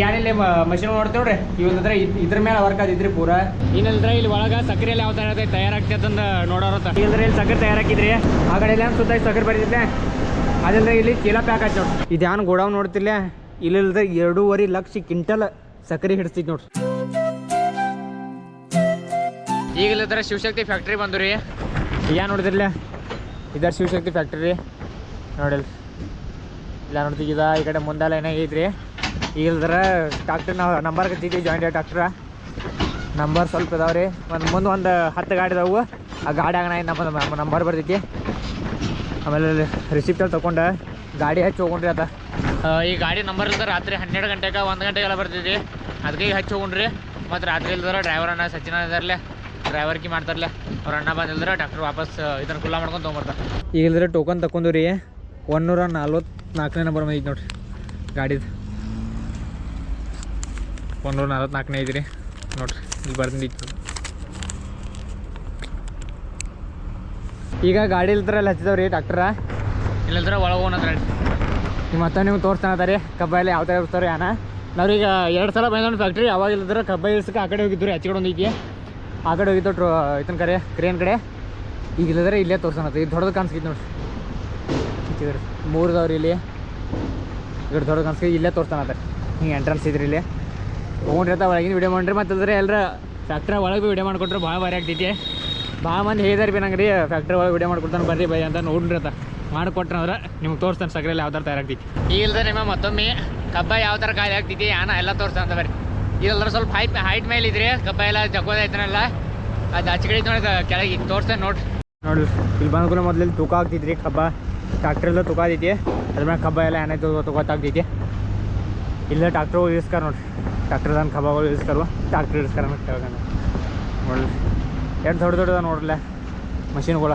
ಏನಿಲ್ಲ ಮಷಿನ್ ನೋಡ್ತೇವೆ ನೋಡ್ರಿ? ಇವತ್ತಂದ್ರೆ ಇದ್ರ ಮೇಲೆ ವರ್ಕ್ ಆದಿದ್ರಿ ಪೂರ. ಇನ್ನಲ್ದ್ರೆ ಇಲ್ಲಿ ಒಳಗ ಸಕ್ಕರೆ ಎಲ್ಲ ಯಾವ ತರ ನೋಡೋರು ಅಂತ ನೋಡೋರತ್ತ ಇಲ್ಲದ್ರೆ ಇಲ್ಲಿ ಸಕ್ಕರೆ ತಯಾರಾಕಿದ್ರಿ ಆ ಕಡೆ ಎಲ್ಲ ಸುತ್ತ ಸಕ್ಕರೆ ಬರೀತಿದ್ದೆ ಅದಲ್ಲದೆ ಇಲ್ಲಿ ಚೀಲ ಪ್ಯಾಕ್ ಆಯ್ತು ನೋಡ್ರಿ. ಇದ್ಯಾನು ಗೋಡೌನ್ ನೋಡ್ತಿಲ್ಲ ಇಲ್ಲಲ್ದ್ರೆ ಎರಡೂವರೆ ಲಕ್ಷ ಕ್ವಿಂಟಲ್ ಸಕ್ಕರೆ ಹಿಡಿಸ್ತೈತಿ ನೋಡ್ರಿ. ಈಗ ಇಲ್ಲದ್ರ ಶಿವಶಕ್ತಿ ಫ್ಯಾಕ್ಟ್ರಿ ಬಂದ್ರಿ. ಏನು ನೋಡಿದ್ರಲ್ಲ ಇದರ ಶಿವಶಕ್ತಿ ಫ್ಯಾಕ್ಟ್ರಿ ನೋಡಿಲ್ರಿ. ಇಲ್ಲ ನೋಡ್ತೀವಿ ಇದ ಈ ಕಡೆ ಮುಂದೆಲ್ಲ ಏನಾಗೈತ್ರಿ ಈಗ ಇಲ್ದ್ರ ಡಾಕ್ಟ್ರ್ ನಾವು ನಂಬರ್ ಕತ್ತಿದ್ವಿ ಜಾಯಿಂಟ್ ಡಾಕ್ಟ್ರ ನಂಬರ್ ಸ್ವಲ್ಪ ಇದಾವೆ ರೀ. ಒಂದು ಮುಂದೆ ಒಂದು ಹತ್ತು ಗಾಡಿ ಇದಾವು. ಆ ಗಾಡಿಯಾಗ ನಾ ನಮ್ಮ ನಮ್ಮ ನಂಬರ್ ಬರ್ತೈತಿ. ಆಮೇಲೆ ರಿಸಿಪ್ಟಲ್ಲಿ ತೊಗೊಂಡು ಗಾಡಿ ಹಚ್ಚಿ ಹೋಗೊಂಡ್ರಿ ಅದ. ಈ ಗಾಡಿ ನಂಬರ್ ಇಲ್ದ ರಾತ್ರಿ ಹನ್ನೆರಡು ಗಂಟೆಗೆ ಒಂದು ಗಂಟೆಗೆಲ್ಲ ಬರ್ತೈತಿ. ಅದಕ್ಕೆ ಈಗ ಹಚ್ಚಿ ಹೋಗೊಂಡ್ರಿ ಮತ್ತು ರಾತ್ರಿ ಇಲ್ದಾರ ಡ್ರೈವರ್ ಅಣ್ಣ ಸಚಿನ ಇದಾರಲ್ಲೇ ಡ್ರೈವರ್ ಕಿ ಮಾಡ್ತಾರಲ್ಲ ಅವ್ರ ಅಣ್ಣ ಬಂದಿಲ್ದ್ರೆ ಡಾಕ್ಟರ್ ವಾಪಸ್ ಇದನ್ನು ಖುಲ್ಲಾ ಮಾಡ್ಕೊಂಡು ತೊಗೊಂಬರ್ತಾರೆ. ಈಗ ಇಲ್ದ್ರೆ ಟೋಕನ್ ತಗೊಂಡು ರೀ ನಲ್ವತ್ತು ನಾಲ್ಕನೇ ನಂಬರ್ ಐತಿ ನೋಡಿರಿ ಗಾಡಿದು. ಒಂದೂರ ನಲ್ವತ್ನಾಲ್ಕನೇ ಇದ್ರಿ ರೀ. ನೋಡ್ರಿ ಇಲ್ಲಿ ಬರ್ದಿತ್ತು ಈಗ. ಗಾಡಿ ಇಲ್ದ್ರಲ್ಲಿ ಹಚ್ಚಿದವ್ರಿ ಡಾಕ್ಟ್ರ ಇಲ್ಲದ್ರ ಒಳಗೆ ಹೋಗೋಣ ಮತ್ತೆ ನೀವು ತೋರಿಸ್ತಾನೆ ರೀ ಕಬ್ಬಾಯಲ್ಲಿ ಯಾವ ಥರ ಇರ್ತಾರೆ ಯಾನ? ನಾವ್ರೀಗ ಎರಡು ಸಲ ಬಂದ ಫ್ಯಾಕ್ಟ್ರಿ ಅವಾಗ ಇಲ್ಲದ್ರ ಕಬ್ಬ ಇಳಿಸಕ್ಕೆ ಆ ಕಡೆ ಹೋಗಿದ್ರು ರೀ ಕಡೆ ಒಂದು ಐತಿ ಆ ಕಡೆ ಹೋಗಿದ್ದು ಟ್ರೋ ಇದನ್ನ ಕರೆ ಕ್ರೇನ್ ಕಡೆ. ಈಗ ಇಲ್ಲದ್ರೆ ಇಲ್ಲೇ ತೋರ್ಸೋಣ ಇದು ದೊಡ್ಡದು ಕಾಣಿಸ್ಕಿತ್ತು ನೋಡ್ರಿ ಮೂರ್ದವ್ರಿ ಇಲ್ಲಿ. ದೊಡ್ಡದು ಕಾಣಿಸ್ಕಿ ಇಲ್ಲೇ ತೋರ್ಸೋಣ ಹಿಂಗೆ ಎಂಟ್ರೆನ್ಸ್ ಇದ್ರಿ ಇಲ್ಲಿ. ತೊಗೊಂಡಿರ್ತಾವ ಒಳಗಿನ ವಿಡಿಯೋ ಮಾಡ್ರಿ. ಮತ್ತೆ ಅದ್ರ ಎಲ್ಲರ ಫ್ಯಾಕ್ಟ್ರಿ ಒಳಗೆ ವಿಡಿಯೋ ಮಾಡಿಕೊಟ್ರೆ ಭಾಳ ಭಾರಿ ಆಗ್ತೈತಿ. ಭಾಳ ಮಂದಿ ಹೇಳಿದಾರೆ ಬಿ ನಂಗೆ ರೀ ಫ್ಯಾಕ್ಟ್ರಿ ಒಳಗೆ ವಿಡಿಯೋ ಮಾಡ್ಕೊಡ್ತಾನೆ ಬರ್ರಿ ಬೈ ಅಂತ ನೋಡ್ರಿ ಅಂತ ಮಾಡಿಕೊಟ್ರೆ ಅಂದ್ರೆ ನಿಮ್ಗೆ ತೋರಿಸ್ತಾನೆ ಸಕ್ರೆ ಯಾವ ಥರ ತಯಾರಾಗ್ತೈತಿ. ಈಗ ಇಲ್ದ್ರೆ ನಿಮ್ಮ ಮತ್ತೊಮ್ಮೆ ಕಬ್ಬ ಯಾವ ಥರ ಖಾಲಿ ಆಗ್ತೈತಿ ಯಾನ ಎಲ್ಲ ತೋರಿಸ್ತಾನೆ ಅಂತ ಬರ್ರಿ. ಇಲ್ಲದ್ರ ಸ್ವಲ್ಪ ಹೈಟ್ ಹೈಟ್ ಮೇಲೆ ಇದ್ರಿ ಕಬ್ಬ ಎಲ್ಲ ಜಗೋದೈತನಲ್ಲ ಅದು ಆಚೆ ಕಡೆ ನೋಡಿ ಕೆಳಗೆ ತೋರಿಸ್ತಾನೆ ನೋಡ್ರಿ. ನೋಡಿ ಇಲ್ಲಿ ಬಂದ್ಕೂಲ ಮೊದಲು ತೂಕ ಆಗ್ತಿದ್ರಿ ಕಬ್ಬ. ಟ್ರಾಕ್ಟ್ರೆಲ್ಲ ತೂಕ ಆಗ್ತೈತಿ ಅದ್ರ ಮೇಲೆ ಕಬ್ಬ ಎಲ್ಲ ಏನಾಯ್ತು ಗೊತ್ತಾಗ್ತೈತಿ. ಇಲ್ಲ ಟ್ರಾಕ್ಟ್ರ್ ಇಳಿಸ್ಕಾರ ನೋಡ್ರಿ. ಟ್ರಾಕ್ಟರ್ದಾನ ಕಬ್ಬಗಳು ಇಳಿಸ್ಕರು ಟ್ರಾಕ್ಟ್ರ್ ಇಳಿಸ್ಕಾರ ನೋಡ್ರಿ ಎಷ್ಟು ದೊಡ್ಡ ದೊಡ್ಡದ ನೋಡ್ರಲ್ಲ, ಮಷಿನ್ಗಳ.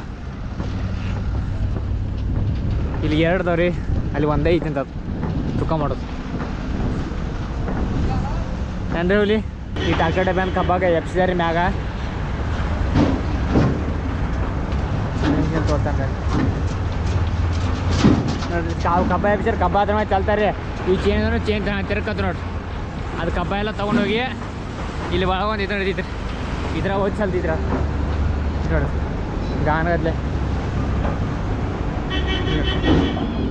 ಇಲ್ಲಿ ಎರಡು ರೀ, ಅಲ್ಲಿ ಒಂದೇ ಐತಿ ಅಂತ ತೂಕ ಮಾಡೋದು. ಏನ್ರಿ ಇಲ್ಲಿ ಈ ಟ್ರಾಕ್ಟರ್ ಡಬ್ಯಾನ್ ಕಬ್ಬಾಗ ಎಪ್ಸಿದಾರಿ ಮ್ಯಾಗ. ನೋಡ್ರಿ ಕಬ್ಬ ಎಪ್ಸಿರ್ ಕಬ್ಬ ಆದ್ರೆ ಮೇಲೆ ಚಲ್ತಾರೆ ಈ ಚೇನ್ ಚೇನ್ ತಿರ್ಕತ್ ನೋಡ್ರಿ ಅದು ಕಬ್ಬ ಎಲ್ಲ ತೊಗೊಂಡೋಗಿ ಇಲ್ಲಿ ಒಳಗೆ ಒಂದು ಇದು ನಡೀತೈತೆ ಇದ್ರ ಹೋಗಿ ಚಲ್ತಿದ್ರ ನೋಡ್ರಿ ಗಾನಗದ್ಲೆ.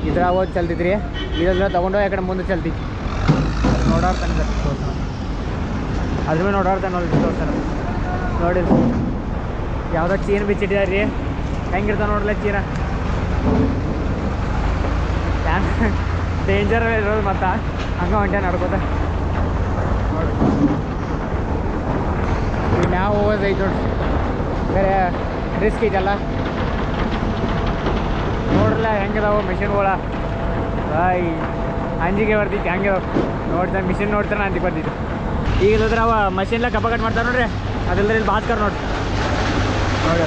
ಇದ್ರ ಹೋಗಿ ಚಲ್ತಿದ್ರಿ ಇದ್ರ ತೊಗೊಂಡೋಗಿ ಯಾಕಡೆ ಕಡೆ ಮುಂದೆ ಚಲ್ತಿ ನೋಡಾಡ್ತಾನೆ ತೋರ್ಸೋಣ. ಅದ್ರ ಮೇಲೆ ನೋಡಾಡ್ತಾನೆ ನೋಡಿ ನೋಡಿ, ಯಾವುದೋ ಚೀನ್ ಬಿಚ್ಚಿಟ್ಟಿದ್ದಾರೆ ರೀ. ಹೆಂಗಿರ್ತಾವ ನೋಡ್ಲ ಚೀನ ಡೇಂಜರ್ ಇರೋದು ಮತ್ತೆ ಹಂಗೆ ಹೊಂಟೆ ನಡ್ಕೋತ. ನೋಡಿ ನಾವು ಹೋಗೋದೈತೆ ನೋಡ್ರಿ ಬೇರೆ ರಿಸ್ಕ್ ಐತಲ್ಲ ನೋಡ್ರಲ್ಲ ಹೆಂಗಿದಾವು ಮಿಷಿನ್ಗಳ ಬಾಯ್ ಅಂಜಿಗೆ ಬರ್ತೈತಿ ಹಂಗೆ ನೋಡ್ತಾ ಮಿಷಿನ್ ನೋಡ್ತಾನೆ ಅಂಜಿಗೆ ಬರ್ತೈತಿ ಈಗ ಇಲ್ಲದ್ರೆ ಅವ ಮಷಿನ್ಲ ಕಬ್ಬ ಕಟ್ ಮಾಡ್ತಾರೆ ನೋಡ್ರಿ. ಅದಿಲ್ಲದ್ರೆ ಇಲ್ಲಿ ಬಾತ್ಕರ್ ನೋಡ್ರಿ. ನೋಡಿ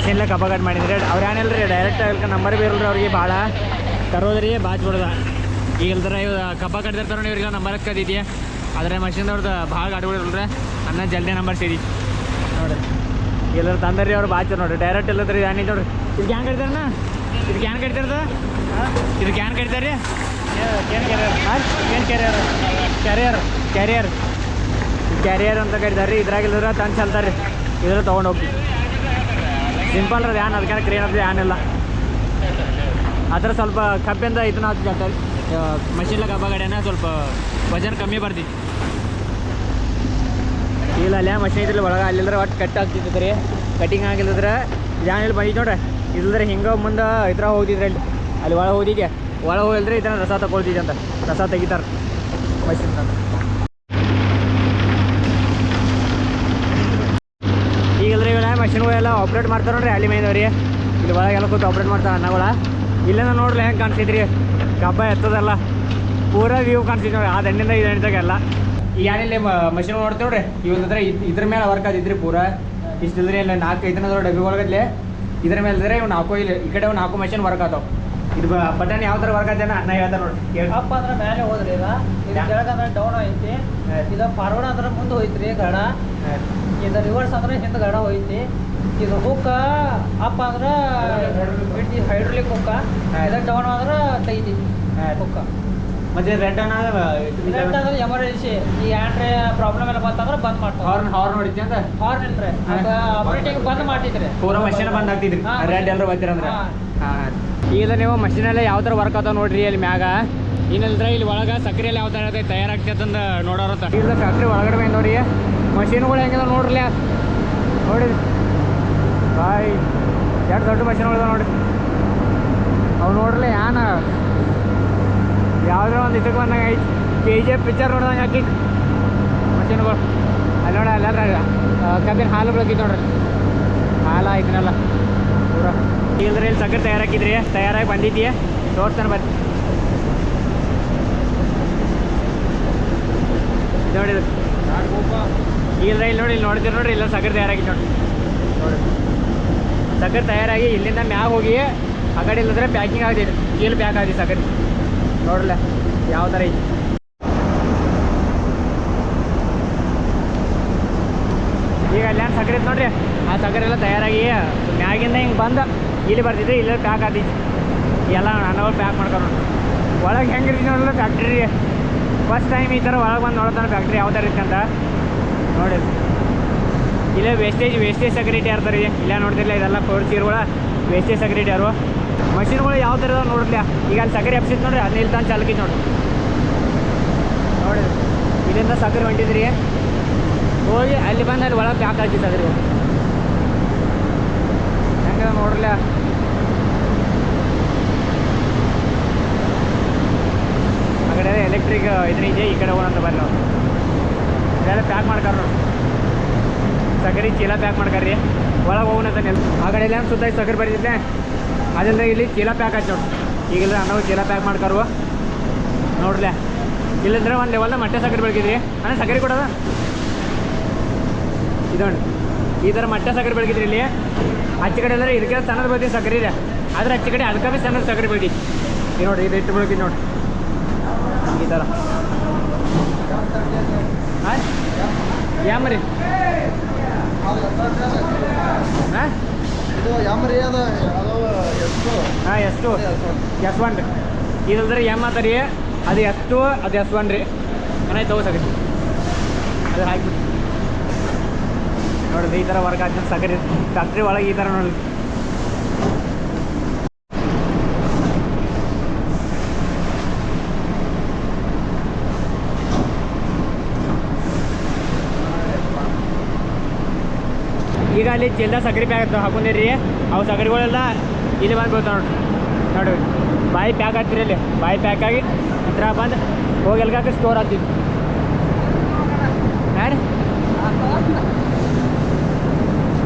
ಮಷಿನ್ಲೆ ಅಪಘಾತ ಮಾಡಿದ್ರೆ ಅವ್ರು ಏನಿಲ್ಲ ರೀ ಡೈರೆಕ್ಟ್ ಅದಕ್ಕೆ ನಂಬರ್ ಬಿ ಇರಲ್ರಿ ಅವ್ರಿಗೆ ಭಾಳ ತರೋದ್ರಿ ಬಾಚ್ ಬಿಡೋದ. ಈಗ ಇಲ್ದ್ರ ಇವ್ ಕಬ್ಬ ನೋಡಿ ಇವ್ರಿಗೆ ನಂಬರ್ ಕದಿದ್ಯಾ ಆದರೆ ಮಷಿನ್ದವ್ರದ್ದು ಭಾಳ ಗಾಡಿಗಳಿರಲ್ರಿ ಅನ್ನ ಜಲ್ದಿ ನಂಬರ್ ಸೇರಿ. ನೋಡ್ರಿ. ಎಲ್ಲರೂ ತಂದರಿ ಅವ್ರು ಬಾಚ್ ನೋಡ್ರಿ ಡೈರೆಕ್ಟ್ ಇಲ್ಲದ್ರಿ ಏನಿದೆ ನೋಡ್ರಿ ಇದಕ್ಕೆ ಹ್ಯಾಂಗೆ ಕಟ್ತಾರಣ್ಣ ಇದಕ್ಕೆ ಹ್ಯಾಂಗೆ ಕಟ್ತಾರದ? ಇದಕ್ಕೆ ಕ್ಯಾನ್ ಕಟ್ತಾರೆ ಏನು ಕ್ಯಾರಿಯರ್ ಕ್ಯಾರಿಯರ್ ಕ್ಯಾರಿಯರ್ ಕ್ಯಾರಿಯರ್ ಅಂತ ಕರೀತಾರೆ ಇದ್ರಾಗ ಇಲ್ಲದ್ರ ತಂದು ಚಲ್ತಾರೆ ಇದ್ರ ತೊಗೊಂಡು ಹೋಗ್ತೀವಿ ಸಿಂಪಲ್ ರೀ ಏನು ಅದಕ್ಕೆ ಕ್ರೇನ್ ಅದು ಏನಿಲ್ಲ ಆದ್ರೆ ಸ್ವಲ್ಪ ಕಬ್ಬಿಂದ ಇದನ್ನ ಹಚ್ಚಿದ್ದಾರೆ ಮಷಿನ್ಲ ಕಬ್ಬ ಸ್ವಲ್ಪ ವಜನ್ ಕಮ್ಮಿ ಬರ್ತಿತ್ತು. ಇಲ್ಲ, ಅಲ್ಲೇ ಮಷಿನ್ ಇದ್ರಲ್ಲಿ ಒಳಗೆ ಅಲ್ಲಿದ್ರೆ ಒಟ್ಟು ಕಟ್ ಆಗ್ತಿತ್ತು ರೀ. ಕಟಿಂಗ್ ಆಗಿಲ್ಲದ್ರೆ ಇಲ್ಲಿ ಬಂದಿದ್ದು ನೋಡ್ರಿ. ಇಲ್ಲದ್ರೆ ಹಿಂಗೆ ಮುಂದೆ ಇದ್ರ ಹೋಗಿದ್ರೆ ಅಲ್ಲಿ. ಅಲ್ಲಿ ಒಳಗೆ ಹೋದಿಗೆ ಒಳಗೆ ಹೋಗಿಲ್ದ್ರೆ ಇದನ್ನ ರಸ ತಗೊಳ್ತಿದ್ದೆ ಅಂತ. ರಸ ತೆಗಿತಾರೆ ಮಷಿನ್ ಈಗಲ್ರಿ ಇವೆಲ್ಲ ಮಷಿನ್ಗಳೆಲ್ಲ ಆಪ್ರೇಟ್ ಮಾಡ್ತಾರೆ ನೋಡ್ರಿ ಹಳ್ಳಿ ಮೈನವ್ರಿ ಇಲ್ಲಿ ಒಳಗೆಲ್ಲ ಕೂತು ಆಪ್ರೇಟ್ ಮಾಡ್ತಾರೆ ಅನ್ನಗಳ. ಇಲ್ಲೇನ ನೋಡ್ರಿ ಹೆಂಗೆ ಕಾಣಿಸಿದ್ರಿ. ಕಬ್ಬ ಎತ್ತದಲ್ಲ. ಪೂರ ವ್ಯೂ ಕಾಣಿಸಿದ್ ನೋಡ್ರಿ ಆ ದಂಡಿಂದ ಈ ದಂಡಿದಾಗೆಲ್ಲ ಈಗ ಏನಿಲ್ಲ ಮಷಿನ್ ನೋಡ್ತೀವಿ ನೋಡ್ರಿ? ಇವತ್ತಂದ್ರೆ ಇದ್ರ ಮೇಲೆ ವರ್ಕ್ ಆದಿದ್ರಿ ಪೂರ. ಇಷ್ಟಿಲ್ರಿ ಇಲ್ಲ ನಾಲ್ಕು ಐದನ ಡಬ್ಬಿ ಒಳಗದ್ಲೆ. ಇದ್ರ ಮೇಲೆ ಇದ್ರೆ ಇವ್ ನಾಲ್ಕು ಇಲ್ಲಿ ಈ ಕಡೆ ಒಂದು ನಾಲ್ಕು ಮಷಿನ್ ವರ್ಕ್ ಆತಾವ ಇದು ಬಟನ್ ಯಾವ ಥರ ವರ್ಕ್ ಆತೇನ? ನಾ ಹೇಳ್ತಾನೆ ನೋಡಿ ಅಪ್ಪ ಅಪ್ ಅಂದ್ರೆ ಮೇಲೆ ಹೋದ್ರಿ ಈಗ. ಯಾ- ಡೌನ್ ಐತಿ ಇದು ಫಾರ್ವರ್ಡ್ ಅಂದ್ರೆ ಮುಂದೆ ಹೋಯ್ತ್ರಿ ಗಾಡ ಇದು ರಿವರ್ಸ್ ಅಂದ್ರೆ ಹಿಂದೆ ಗಡ ಹೋಯ್ತಿ. ಇದು ಹುಕ್ಕ ಅಪ್ ಅಂದ್ರೆ ಕುಕ್ಕ ಹುಕ್ಕ ಇದಕ್ಕೆ ಡೌನ್ ಆದ್ರೆ ತೆಗಿತಿ ಹುಕ್ಕ ಕುಕ್ಕ ಮತ್ತೆ ರೆಡ್ ರೆಡ್ ಅಂದ್ರೆ ಎಮರ್ಜೆನ್ಸಿ ಈ ಆಂಡ್ರೆ ಪ್ರಾಬ್ಲಮ್ ಎಲ್ಲ ಬಂತಂದ್ರೆ ಬಂದ್ ಮಾಡ್ತಾರೆ ಹಾರ್ನ್ ಹಾರ್ನ್ ಹೊಡಿತಿ ಅಂತ? ಹಾರ್ನ್ ಇಲ್ರಿ. ಆಪರೇಟಿಂಗ್ ಬಂದ್ ಮಾಡ್ತಿದ್ರಿ. ಪೂರ ಮಷಿನ್ ಬಂದ್ ಆಗ್ತಿದ್ರಿ. ರೆಡ್ ಎಲ್ಲರೂ ಬರ್ತೀರ ಅಂದ್ರೆ? ಈಗ ನೀವು ಮಷೀನಲ್ಲಿ ಯಾವ ಥರ ವರ್ಕ್ ಆತಾವ ನೋಡ್ರಿ ಅಲ್ಲಿ ಮ್ಯಾಗ. ಇನ್ನಲ್ದ್ರೆ ಇಲ್ಲಿ ಒಳಗೆ ಎಲ್ಲ ಯಾವ ಥರ ತಯಾರಾಗ್ತೈತೆ ಅಂತ ನೋಡೋರ ಇಲ್ಲ ಫ್ಯಾಕ್ಟ್ರಿ ಒಳಗಡೆ ನೋಡಿ ಮಷೀನ್ಗಳು ಹೆಂಗಿದೆ ನೋಡ್ರಿ. ನೋಡಿ ಬಾಯ್ ಎರಡು ದೊಡ್ಡ ಮಷೀನ್ಗಳು ಇದಾವೆ ನೋಡಿ ಅವು ನೋಡ್ರಿ ಯಾನ? ಯಾವುದೋ ಒಂದು ಇದಕ್ಕೆ ಬಂದಂಗೆ ಐತಿ. ಕೆ ಜಿ ಎಫ್ ಪಿಕ್ಚರ್ ನೋಡ್ದಂಗೆ ಹಾಕಿ. ಮಷೀನ್ಗಳು. ಅಲ್ಲಿ ನೋಡಿ ಅಲ್ಲಾದ್ರೆ ಕಬ್ಬಿನ ಹಾಲು ಬೆಳಕಿತ್ತು ನೋಡ್ರಿ. ಹಾಲು ಆಯ್ತಿನಲ್ಲ ಪೂರ. ಇಲ್ದ್ರೆ ಇಲ್ಲಿ ಸಕ್ಕರೆ ತಯಾರಾಕಿದ್ರಿ. ತಯಾರಾಗಿ ಬಂದಿದ್ದೀಯ ನೋಡ್ತಾನೆ ಬರ್ರಿ. ನೋಡಿ ಇಲ್ರಿ ಇಲ್ಲಿ ನೋಡಿ, ಇಲ್ಲಿ ನೋಡ್ತೀರಿ ನೋಡ್ರಿ ಇಲ್ಲ ಸಕ್ಕರೆ ತಯಾರಾಗಿ ನೋಡಿ ನೋಡಿ ತಯಾರಾಗಿ ಇಲ್ಲಿಂದ ಮ್ಯಾಗ ಹೋಗಿ ಆ ಕಡೆ ಇಲ್ಲದ್ರೆ ಪ್ಯಾಕಿಂಗ್ ಆಗಿದೆ. ಇಲ್ಲಿ ಪ್ಯಾಕ್ ಆಗಿ ಸಕ್ಕರೆ ನೋಡ್ರಲ್ಲ, ಯಾವ ಥರ ಐತಿ. ಈಗ ಅಲ್ಲೇನು ಸಕ್ಕರೆ ಇತ್ತು ನೋಡ್ರಿ? ಆ ಸಕ್ಕರೆ ಎಲ್ಲ ತಯಾರಾಗಿ ಮ್ಯಾಗಿಂದ ಹಿಂಗೆ ಬಂದು, ಇಲ್ಲಿ ಬರ್ತಿದ್ರೆ ಇಲ್ಲೇ ಪ್ಯಾಕ್ ಆದಿತ್ತು ಎಲ್ಲ ನಾನವ್ರು ಪ್ಯಾಕ್ ಮಾಡ್ಕೊಂಡು ನೋಡ್ರಿ. ಒಳಗೆ ಹೆಂಗಿರ್ತೀನಿ ನೋಡಲ್ಲ ಫ್ಯಾಕ್ಟ್ರಿ ಫಸ್ಟ್ ಟೈಮ್ ಈ ಥರ ಒಳಗೆ ಬಂದು ನೋಡ್ತಾನೆ ಫ್ಯಾಕ್ಟ್ರಿ ಯಾವ ಥರ ಇತ್ತು ಅಂತ. ನೋಡಿ. ಇಲ್ಲೇ ವೇಸ್ಟೇಜ್ ವೇಸ್ಟೇಜ್ ಸೆಕ್ಯೂರಿಟಿ ಇರ್ತಾರೆ ಇಲ್ಲ ನೋಡ್ತಿಲ್ಲ ಇದೆಲ್ಲ ಫೋರ್ ಚೀರ್ಗಳ ವೇಸ್ಟೇಜ್ ಸೆಕ್ಯೂರಿಟಿ ಯಾರು? ಮಷಿನ್ಗಳು ಯಾವ ಥರ ಇದಾವೆ ನೋಡ್ಲಿ ಈಗ ಅಲ್ಲಿ ಸಕ್ಕರೆ ಎಪ್ಸಿತ್ತು ನೋಡ್ರಿ ಇಲ್ಲಿ ತಂದು ನೋಡಿ ನೋಡ್ರಿ. ನೋಡಿ, ಇಲ್ಲಿಂದ ಸಕ್ಕರೆ ಹೊಂಟಿದ್ರಿ. ಹೋಗಿ ಅಲ್ಲಿ ಬಂದು ಅಲ್ಲಿ ಒಳಗೆ ಪ್ಯಾಕ್ ಹಾಕಿತ್ತು ಅದ್ರಿ ಹೆಂಗ ನೋಡ್ರಲ್ಲ ಆ ಕಡೆ ಎಲೆಕ್ಟ್ರಿಕ್ ಇದ್ರ ಇದೆ, ಈ ಕಡೆ ಹೋಗೋಣಂತ ಬರ್ರಿ ನಾವು ಇದೆಲ್ಲ ಪ್ಯಾಕ್ ಮಾಡ್ಕಾರ ನೋಡಿ. ಸಕ್ಕರೆ ಚೀಲ ಪ್ಯಾಕ್ ಮಾಡ್ಕಾರ್ರಿ. ಒಳಗೆ ಹೋಗೋಣ ಆ ಕಡೆ ಎಲ್ಲ ಸುತ್ತ ಸಕ್ಕರೆ ಬರೀತಿದ್ದೆ ಅದೆಲ್ಲ ಇಲ್ಲಿ ಚೀಲ ಪ್ಯಾಕ್ ಆಯ್ತು ನೋಡಿ. ಈಗೆಲ್ಲ ಅನ್ನೋ ಚೀಲ ಪ್ಯಾಕ್ ಮಾಡ್ಕಾರು. ನೋಡ್ಲೆ. ಇಲ್ಲಂದ್ರೆ ಒಂದು ಲೆವೆಲ್ ಮಟ್ಟೆ ಸಕ್ಕರೆ ಬೆಳಗಿದ್ರಿ ಅಣ್ಣ ಸಕ್ಕರೆ ಕೊಡೋದ? ಇದೊಂದು. ಈ ಥರ ಮಟ್ಟೆ ಸಕ್ಕರೆ ಬೆಳಗಿದ್ರಿ ಇಲ್ಲಿ. ಆಚೆ ಕಡೆ ಅಂದ್ರೆ ಇದಕ್ಕೆ ಸಣ್ಣದ ಬದಿ ಸಕ್ಕರೆ ಇದೆ. ಆದ್ರೆ ಆಚೆ ಕಡೆ ಅದಕ್ಕೆ ಸಣ್ಣದ ಸಕ್ಕರೆ ಬೆಳಗಿ ಈ ನೋಡಿ, ಇದು ಇಟ್ಟು ಬೆಳಗಿದ್ ನೋಡಿ. ಈ ಥರ ಯಾಮರಿ? ಹಾಂ? ಎಷ್ಟು ಹಾಂ ಎಷ್ಟು ಎಸ್ ಒನ್ ರೀ. ಇದಂದ್ರೆ ಎಂ ಆತ ರೀ ಅದು ಎಷ್ಟು ಅದು ಎಸ್ ಒನ್ ರೀ. ಮನೆ ತಗೋ ಸಗರಿ. ಅದು ಹಾಕ್ಬಿಟ್ಟು ನೋಡಿರಿ ಈ ಥರ ವರ್ಕ್ ಆಗ್ತದೆ ಸಗರಿ. ಫ್ಯಾಕ್ಟ್ರಿ ಒಳಗೆ ಈ ಥರ ನೋಡಿ ಈಗ ಅಲ್ಲಿ ಚೀಲ ಸಗಡಿ ಪ್ಯಾಕ್ ಹಾಕೊಂಡಿರಿ. ಅವು ಸಗಡಿಗಳೆಲ್ಲ ಇಲ್ಲಿ ಬಂದು ಬೀಳ್ತಾವ ನೋಡ್ರಿ. ಬಾಯಿ ಪ್ಯಾಕ್ ಆಗ್ತೀರಿ ಇಲ್ಲಿ ಬಾಯಿ ಪ್ಯಾಕ್ ಆಗಿ ಥರ ಬಂದು ಹೋಗಿ ಎಲ್ಗಾಕ ಸ್ಟೋರ್ ಆಗ್ತೀವಿ ಹಾಂ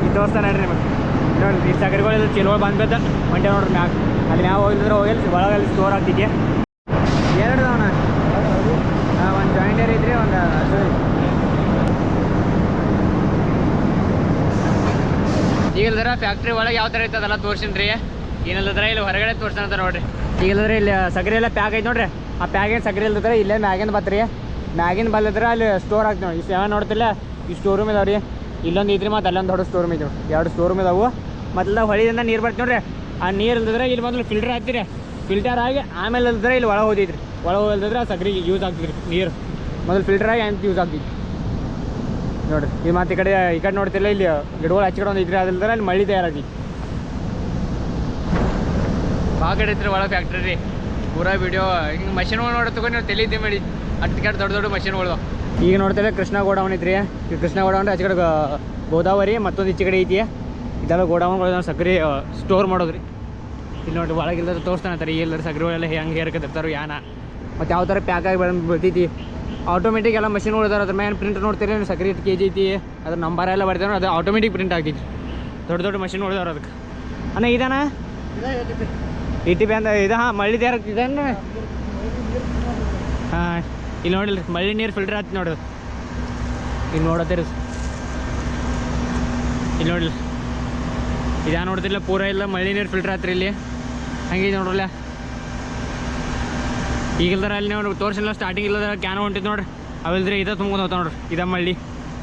ಈ ತೋರಿಸ್ತಾನೆ ನೋಡ್ರಿ ನಿಮಗೆ. ನೋಡ್ರಿ, ಈ ಸಗಡಿಗಳೆಲ್ಲ ಚಿಲ್ಗಳು ಬಂದು ಬಿದ್ದ ಹೊಂಟೆ ನೋಡ್ರಿ ಮ್ಯಾಗ. ಅಲ್ಲಿ ನಾವು ಹೋಗಿದ್ರೆ ಹೋಗಿ ಒಳಗೆ ಅಲ್ಲಿ ಸ್ಟೋರ್ ಆಗ್ತಿದ್ದೆ ಎರಡು ಒಂದು ಜಾಯಿಂಟರ್ ಇದ್ರೆ, ಒಂದು ಹಸು ಐತಿ. ಈಗ ಇಲ್ದ್ರ ಫ್ಯಾಕ್ಟ್ರಿ ಒಳಗೆ ಯಾವ ಥರ ಐತೆ ಅದೆಲ್ಲ ತೋರ್ಸಿನಿ ರೀ ಏನಿಲ್ಲದ್ರೆ ಇಲ್ಲಿ ಹೊರಗಡೆ ತೋರ್ಸಂತ ನೋಡ್ರಿ. ಈಗ ಇಲ್ಲದ್ರೆ ಇಲ್ಲಿ ಸಕ್ಕರೆ ಎಲ್ಲ ಪ್ಯಾಕ್ ಐತೆ ನೋಡ್ರಿ. ಆ ಪ್ಯಾಕಿನ ಸಕ್ಕರೆ ಇಲ್ದಿದ್ರೆ ಇಲ್ಲೇ ಮ್ಯಾಗಿನ ಬತ್ರಿ. ಮ್ಯಾಗಿನ ಬಲ್ಲದ್ರೆ ಅಲ್ಲಿ ಸ್ಟೋರ್ ಆಗ್ತೀವಿ ನೋಡಿ ಇಷ್ಟು ಯಾವ ನೋಡ್ತಿಲ್ಲ, ಈ ಸ್ಟೋರ್ ರೂಮ್ ಇದಾವೆ ಇಲ್ಲೊಂದು ಇದ್ರಿ ಮತ್ತು ಅಲ್ಲೊಂದು ದೊಡ್ಡ ಸ್ಟೋರ್ ರೂಮ್ ಇದಾವೆ. ಎರಡು ಸ್ಟೋರ್ ರೂಮ್ ಇದಾವೆ ಮೊದಲ ಹೊಳಿಯಿಂದ ನೀರು ಬರ್ತೀವಿ ನೋಡ್ರಿ. ಆ ನೀರು ಇಲ್ದಿದ್ರೆ ಇಲ್ಲಿ ಮೊದಲು ಫಿಲ್ಟರ್ ಹಾಕ್ತೀರಿ. ಫಿಲ್ಟರ್ ಆಗಿ ಆಮೇಲೆ ಇಲ್ದಿದ್ರೆ ಇಲ್ಲಿ ಒಳಗೆ ಹೋದಿದ್ರಿ ಒಳಗೆ ಹೋಗಿಲ್ದಿದ್ರೆ ಆ ಯೂಸ್ ಆಗ್ತಿದ್ರಿ ನೀರು. ಮೊದಲು ಫಿಲ್ಟರ್ ಆಗಿ ಅಂತ ಯೂಸ್ ಆಗ್ತಿತ್ತು ನೋಡ್ರಿ ಈ ಮತ್ತೆ ಈ ಕಡೆ ಈ ಕಡೆ ನೋಡ್ತಿಲ್ಲ ಇಲ್ಲಿ ಗಿಡಗಳು ಹಚ್ಕಡೆ ಒಂದು ಇದ್ರೆ ಅದಿಲ್ದ್ರೆ ಅಲ್ಲಿ ಮಳ್ಳಿ ತಯಾರಾಗಿ. ಬಾ ಕಡೆ ಐತ್ರಿ ಒಳಗೆ ಫ್ಯಾಕ್ಟ್ರಿ ರೀ. ಪೂರಾ ವಿಡಿಯೋ ಹಿಂಗೆ ಮಷಿನ್ಗಳು ನೋಡಿ ತಗೊಂಡು ನೀವು ತಲೆ ಇದ್ದೆ ಮಾಡಿ ಅಟ್ ಕಡೆ ದೊಡ್ಡ ದೊಡ್ಡ ಮಷಿನ್ಗಳು ಈಗ ನೋಡ್ತಿಲ್ಲ ಕೃಷ್ಣ ಗೋಡೌನ್ ಐತ್ರಿ. ಈ ಕೃಷ್ಣ ಗೋಡೌನ್ ಆಚೆ ಕಡೆ ಗೋದಾವರಿ ಮತ್ತೊಂದು ಈಚೆ ಕಡೆ ಐತಿ. ಇದೆಲ್ಲ ಗೋಡೌನ್ಗಳು ಸಕ್ರೆ ಸಕ್ಕರೆ ಸ್ಟೋರ್ ಮಾಡೋದ್ರಿ. ಇಲ್ಲಿ ನೋಡ್ರಿ ಒಳಗಿಲ್ಲ ತೋರಿಸ್ತಾನೆ ಎಲ್ಲರೂ ಸಕ್ಕರೆಗಳೆಲ್ಲ ಹೆಂಗೆ ಹೇರ್ಕತಿರ್ತಾರೋ ಯಾನ. ಮತ್ತು ಯಾವ ಥರ ಪ್ಯಾಕ್ ಆಗಿ ಬಂದು ಬರ್ತೈತಿ ಆಟೋಮೆಟಿಕ್ ಎಲ್ಲ ಮಷಿನ್ಗಳು ಇದಾರೆ ಅದ್ರ ಮೇಲೆ ಪ್ರಿಂಟ್ ನೋಡ್ತೀರಿ ನೀವು ಸಕ್ಕರೆ ಕೆ ಜಿ ಐತಿ, ಅದ್ರ ನಂಬರ್ ಎಲ್ಲ ಬರ್ತಾರೆ, ಅದು ಆಟೋಮೆಟಿಕ್ ಪ್ರಿಂಟ್ ಆಗಿದ್ದು ದೊಡ್ಡ ದೊಡ್ಡ ಮಷಿನ್ ಇದಾವೆ ಅದಕ್ಕೆ. ಅಣ್ಣ, ಇದಾನ? ಇ ಟಿ ಪಿ ಅಂತ, ಇದು, ಹಾಂ, ಮಳ್ಳಿ ದೇರ ಇದನ್ನ ಹಾಂ, ಇಲ್ಲಿ ನೋಡಿಲ್ಲ ಮಳ್ಳಿ ನೀರು ಫಿಲ್ಟರ್ ಆಯ್ತು ನೋಡು. ಇಲ್ಲಿ ನೋಡತ್ತೀರಿ. ಇಲ್ಲಿ ನೋಡಿಲ್ಲ ಇದಾ ನೋಡ್ತಿಲ್ಲ ಪೂರ ಇಲ್ಲ, ಮಳ್ಳಿ ನೀರು ಫಿಲ್ಟರ್ ಆತ್ರಿ ಇಲ್ಲಿ. ಹಂಗೆ ನೋಡ್ರಲ್ಲ. ಈಗಿಲ್ದಾರ ಅಲ್ಲಿ ನೋಡ್ರಿ ತೋರಿಸಿಲ್ಲ ಸ್ಟಾರ್ಟಿಂಗ್ ಇಲ್ಲದ ಕ್ಯಾನ್ ಹೊಂಟಿದ್ ನೋಡ್ರಿ ಅವಿಲ್ದ್ರೆ ಇದ ತುಂಬ್ಕೊಂಡು ಹೋಗ್ತಾವ ನೋಡ್ರಿ ಇದ ಮಳ್ಳಿ.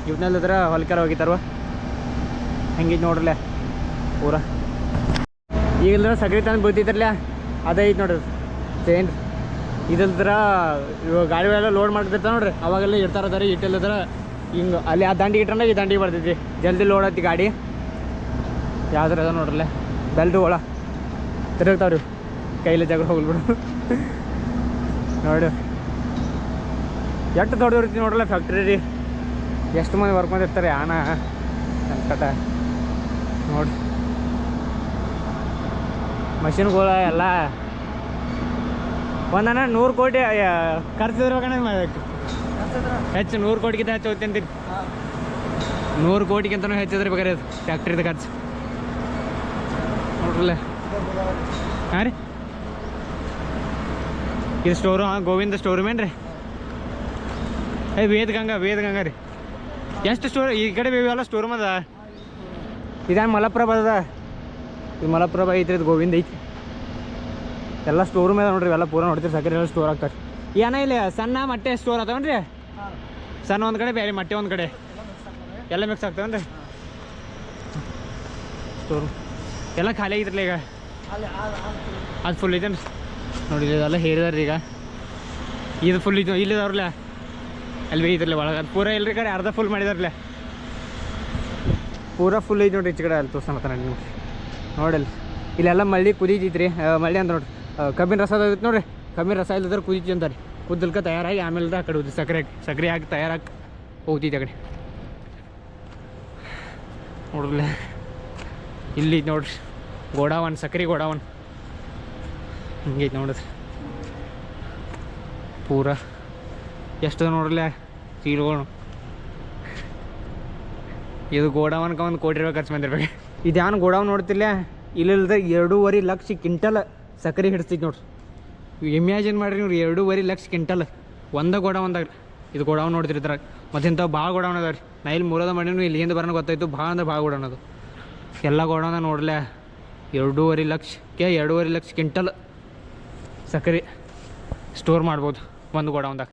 ಇವನ್ನೆಲ್ಲದ್ರ ಹೊಲ್ಕರ ಹೋಗಿತ್ತಾರ ಹಂಗಿದ್ ನೋಡ್ರಲ್ಲ ಪೂರ ಈಗಿಲ್ದ್ರ ಸಕ್ರಿ ತಂದು ಬೀಳ್ತಿದ್ರಲ್ಲ ಅದೇ ಐತೆ ನೋಡ್ರಿ ಚೈನ್. ಇದಲ್ದ್ರ ಇವಾಗ ಗಾಡಿಗಳೆಲ್ಲ ಲೋಡ್ ಮಾಡ್ತಿರ್ತಾವೆ ನೋಡ್ರಿ, ಅವಾಗೆಲ್ಲ ಇರ್ತಾರ ಅದಾರ ಇಟ್ಟಿಲ್ಲದ್ರ ಹಿಂಗೆ, ಅಲ್ಲಿ ಆ ದಂಡಿಗೆ ಇಟ್ಟಂದ್ರೆ ಈ ದಂಡಿಗೆ ಬರ್ತೈತಿ ಜಲ್ದಿ ಲೋಡ್ ಐತಿ ಗಾಡಿ. ಯಾವ್ದಾರ ಅದ ನೋಡ್ರಲ್ಲ, ಬೆಲ್ಟು ಒಳ. ತಿರುಗ್ತಾವ್ರಿ ಕೈಲಿ ಜಗಳ ಹೋಗ್ಬಿಡು. ನೋಡಿ. ಎಷ್ಟು ದೊಡ್ಡದಿರ್ತಿ ನೋಡ್ರಲ್ಲ ಫ್ಯಾಕ್ಟ್ರಿ ರೀ. ಎಷ್ಟು ಮಂದಿ ವರ್ಕ್ ಮಾಡಿರ್ತಾರೆ ಆನ ಕಟ ನೋಡಿ. ಮಷಿನ್ಗಳ ಎಲ್ಲ. ಒಂದನ ನೂರು ಕೋಟಿ ಖರ್ಚು ಇರ್ಬೇಕಣ್ಣ ಹೆಚ್ಚು ನೂರು ಕೋಟಿಗಿಂತ ಹೆಚ್ಚು ಹೋಗ್ತೀನಿ ನೂರು ಕೋಟಿಗಿಂತನೂ ಹೆಚ್ಚಿದ್ರೆ ಬೇಕಾರೆ ಅದು ಫ್ಯಾಕ್ಟ್ರಿದ ಖರ್ಚು. ನೋಡ್ರಲ್ಲ. ಹಾಂ ರೀ? ಇದು ಸ್ಟೋರು ಹಾಂ ಗೋವಿಂದ ಸ್ಟೋರ್ ರೂಮ್ ಏನು ರೀ ಏ ವೇದ ಗಂಗಾ ರೀ. ಎಷ್ಟು ಸ್ಟೋರ್ ಈ ಕಡೆ ಬೇವೆಲ್ಲ ಸ್ಟೋರ್ ಮದ ಅದ. ಇದೇನು ಮಲಪ್ರಭ ಅದ? ಇದು ಮಲಪ್ರಭ ಐತ್ರಿ ಇದು ಗೋವಿಂದ ಐತಿ. ಎಲ್ಲ ಸ್ಟೋರ್ ರೂಮ್ ಅದ ನೋಡ್ರಿ ಎಲ್ಲ ಪೂರ ನೋಡ್ತೀರಿ ಸಕ್ಕರೆ ಎಲ್ಲ ಸ್ಟೋರ್ ಆಗ್ತಾರೆ ಏನ ಇಲ್ಲ ಸಣ್ಣ ಮೊಟ್ಟೆ ಸ್ಟೋರ್ ಅದಾವನ್ರಿ? ಸಣ್ಣ ಒಂದು ಕಡೆ ಬೇರೆ ಮಟ್ಟೆ ಒಂದು ಕಡೆ. ಎಲ್ಲ ಮಿಕ್ಸ್ ಆಗ್ತಾವನ್ರಿ? ಸ್ಟೋರ್ ಎಲ್ಲ ಖಾಲಿ ಆಗಿದ್ರಲ್ಲ ಈಗ? ಅದು ಫುಲ್ ಐತೇನು ನೋಡಿ ಎಲ್ಲ ಹೇರಿದಾರೆ ಈಗ. ಇದು ಫುಲ್ ಇದು ಇಲ್ಲಿದವ್ರಲ್ಲ ಅಲ್ಲಿ ಇದ್ರಲ್ಲ ಒಳಗೆ. ಪೂರ ಇಲ್ರಿ ಕಡೆ ಅರ್ಧ ಫುಲ್ ಮಾಡಿದಾರಲ್ಲ ಪೂರ ಫುಲ್ ಐತಿ ನೋಡ್ರಿ ಈಚೆ ಕಡೆ ಅಲ್ಲಿ ತೋರ್ಸಣತ್ತಾನ ನೋಡಿ ನೋಡಲ್ಲಿ ಇಲ್ಲೆಲ್ಲ ಮಳ್ಳಿ ಕುದೀತೈತ್ರಿ. ಮಳ್ಳಿ ಅಂತ ನೋಡ್ರಿ. ಕಬ್ಬಿನ ರಸ ಇತ್ತು ನೋಡ್ರಿ. ಕಬ್ಬಿನ ರಸ ಇಲ್ಲದ್ರೆ ಕುದೀತಿ ಅಂತಾರೆ ಕುದ್ದಲ್ಕ ತಯಾರಾಗಿ ಆಮೇಲೆ ಆ ಕಡೆ ಹೋಗಿ ಸಕ್ಕರೆ ಸಕ್ಕರೆ ಹಾಕಿ ತಯಾರಾಗಿ ಹೋಗ್ತಿದ್ದೆ ಆ ಕಡೆ ನೋಡ್ರಲ್ಲ. ಇಲ್ಲಿ ನೋಡ್ರಿ. ಗೋಡಾವನ್ ಸಕ್ಕರೆ ಗೋಡಾವನ್. ಹಿಂಗೈತಿ ನೋಡಿದ್ರಿ. ಪೂರ ಎಷ್ಟು ನೋಡ್ರಲ್ಲ ಚೀಲಗಳು ಇದು ಗೋಡಾವನ್ಕ ಒಂದು ಕೋಟಿ ರೂಪಾಯಿ ಖರ್ಚು ಇದು ಇದ್ಯಾನು ಗೋಡಾವನ್ ನೋಡ್ತಿಲ್ಲ ಇಲ್ಲಿಲ್ದ ಎರಡೂವರೆ ಲಕ್ಷ ಕಿಂಟಲ್ ಸಕ್ಕರೆ ಹಿಡಿಸ್ತೈತೆ ನೋಡ್ರಿ. ಇಮ್ಯಾಜಿನ್ ಮಾಡ್ರಿ ನೀವು ಎರಡೂವರೆ ಲಕ್ಷ ಕ್ವಿಂಟಲ್. ಒಂದ ಗೋಡೌನ್ದಾಗ ಇದು ಗೋಡಾವನ್ ನೋಡ್ತಿರ್ತಾರ ಮತ್ತು ಇಂಥವು ಭಾಳ ಗೋಡಾವನ್ ಅದಾವ ರೀ. ನಾ ಇಲ್ಲಿ ಮೂರದ ಮಾಡಿನೂ ಇಲ್ಲಿ ಏನು ಬರೋಣ ಗೊತ್ತಾಯ್ತು. ಭಾಳ ಅಂದ್ರೆ ಭಾಳ ಗೋಡಾವನ್ ಅದು. ಎಲ್ಲ ಗೋಡೌನ ನೋಡ್ಲೆ? ಎರಡೂವರೆ ಲಕ್ಷಕ್ಕೆ ಎರಡೂವರೆ ಲಕ್ಷ ಕ್ವಿಂಟಲ್ ಸಕ್ಕರೆ ಸ್ಟೋರ್ ಮಾಡ್ಬೋದು. ಒಂದು ಗೋಡಾವನ್ದಾಗ